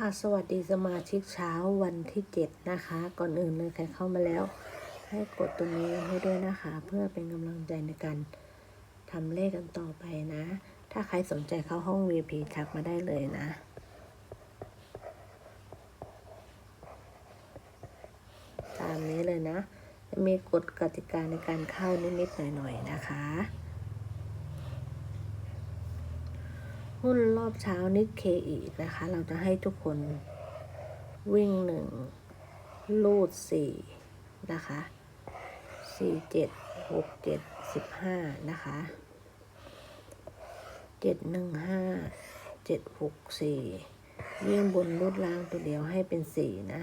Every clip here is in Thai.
ค่ะสวัสดีสมาชิกเช้าวันที่ 7 นะคะ ก่อนอื่นเลยใครเข้ามาแล้ว ให้กดตรงนี้ให้ด้วยนะคะ เพื่อเป็นกำลังใจในการทำเลขกันต่อไปนะ ถ้าใครสนใจเข้าห้อง VIP ทักมาได้เลยนะตามนี้เลยนะ มีกฎกติกาในการเข้านิดๆหน่อยๆนะคะ หุ้นรอบเช้านิกเคอีนะคะ เราจะให้ทุกคนวิ่งหนึ่งลูดสี่นะคะสี่เจ็ดหกเจ็ดสิบห้านะคะเจ็ดหนึ่งห้าเจ็ดหกสี่วิ่งบนลูดล่างตัวเดียวให้เป็นสี่นะ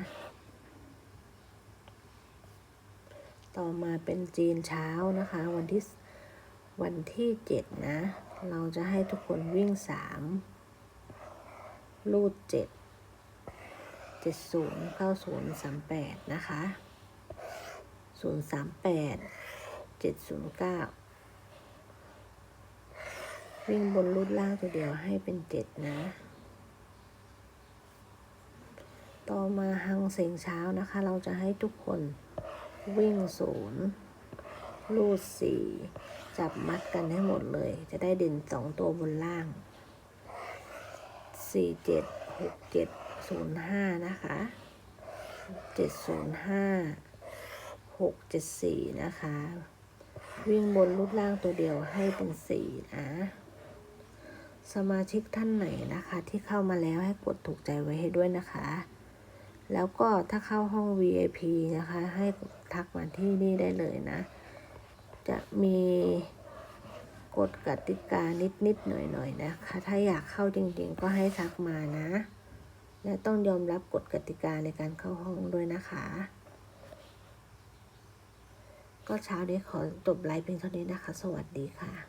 ต่อมาเป็นจีนเช้านะคะ วันที่วันที่เจ็ดนะ เราจะให้ทุกคนวิ่งสามลูดเจ็ดเจ็ดศูนย์เข้าศูนย์สามแปดนะคะศูนย์สามแปดเจ็ดศูนย์เก้าวิ่งบนลูดล่างตัวเดียวให้เป็นเจ็ดนะ ต่อมาหังเสียงเช้านะคะ เราจะให้ทุกคนวิ่งศูนย์ ลูดสี่จับมัดกันให้หมดเลย จะได้เด่นสองตัวบนล่างสี่เจ็ดหกเจ็ดศูนย์ห้านะคะเจ็ดศูนย์ห้าหกเจ็ดสี่นะคะ วิ่งบนลูดล่างตัวเดียวให้เป็นสี่นะสมาชิกท่านไหนนะคะ ที่เข้ามาแล้วให้กดถูกใจไว้ให้ด้วยนะคะ แล้วก็ถ้าเข้าห้อง VIP นะคะ ให้ทักมาที่นี่ได้เลยนะ จะมีกฎกติกานิดนิดหน่อยๆนะคะ ถ้าอยากเข้าจริงๆ ก็ให้ทักมานะ และต้องยอมรับกฎกติกาในการเข้าห้องด้วยนะคะ ก็เช้านี้ขอจบไลฟ์เพียงเท่านี้นะคะ สวัสดีค่ะ